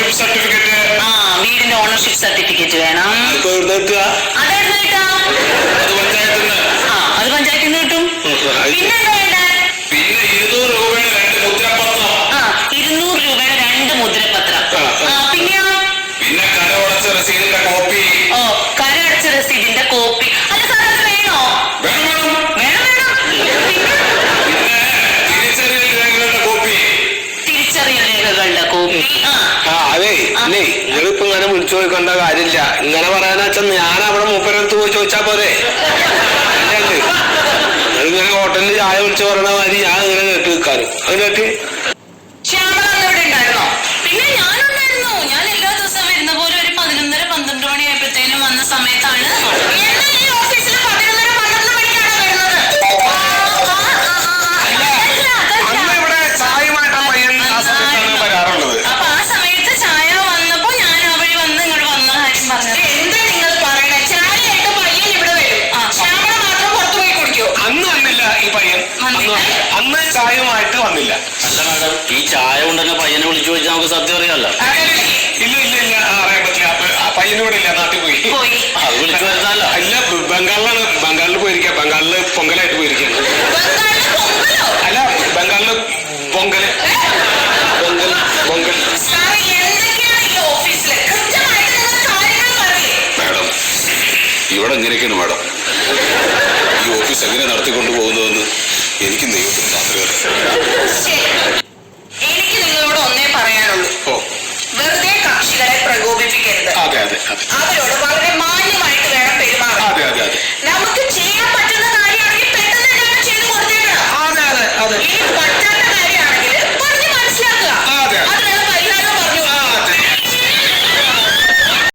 Ownership certificate ആ വീടിന്റെ ownership certificate വേണം. അത് എഴുന്നേൽക്കുക കോപ്പി ആ അതെ. അല്ലേ നിങ്ങളിപ്പോ ഇങ്ങനെ വിളിച്ചു ചോദിക്കേണ്ട കാര്യമില്ല. ഇങ്ങനെ പറയാന്ന് വെച്ചാൽ ഞാൻ അവിടെ മൂപ്പരടുത്ത് പോയി ചോദിച്ചാ പോരെ. ഇങ്ങനെ ഹോട്ടലിൽ ചായ വിളിച്ചു പറയണ മാതിരി ഞാൻ ഇങ്ങനെ കേട്ട് നിൽക്കാനും അത് കേട്ട് ഈ പയ്യൻ അന്ന് വന്നില്ല? അന്ന് ചായയുമായിട്ട് വന്നില്ല. അല്ല മാഡം ഈ ചായ കൊണ്ട് തന്നെ പയ്യനെ വിളിച്ചു വെച്ചാൽ നമുക്ക് സത്യം അറിയാമല്ലോ. ഇല്ല ഇല്ല ഇല്ല. ആ, അറിയാൻ പറ്റില്ല അപ്പൊ ആ പയ്യൻ ഇവിടെ ഇല്ല നാട്ടിൽ പോയി. പോയി. അത് വിളിച്ചു വരുന്നല്ലോ അല്ല ബംഗാളിലാണ് ബംഗാളിൽ പോയിരിക്കുക ബംഗാളിൽ പൊങ്കലായിട്ട് പോയിരിക്കുകയാണ് ബംഗാളിൽ പൊങ്കലോ? അല്ല ബംഗാളിൽ പൊങ്കൽ. പൊങ്കൽ പൊങ്കൽ സാറേ എന്തൊക്കെയാണ് ഈ ഓഫീസിൽ? കൃത്യമായിട്ട് നിങ്ങൾ കാര്യങ്ങൾ പറയേ. മാഡം ഇവിടെ എങ്ങനെയൊക്കെയാണ് മാഡം. ഈ ഓഫീസ് എങ്ങനെ നടത്തിക്കൊണ്ടു പോകുന്നതെന്ന് എനിക്ക് ദൈവത്തിന് മാത്രമേ അറിയാം. നിങ്ങളോട് ഒന്നേ പറയാനുള്ളൂ. വെറുതെ കക്ഷികളെ പ്രകോപിപ്പിക്കരുത്. അവരോട്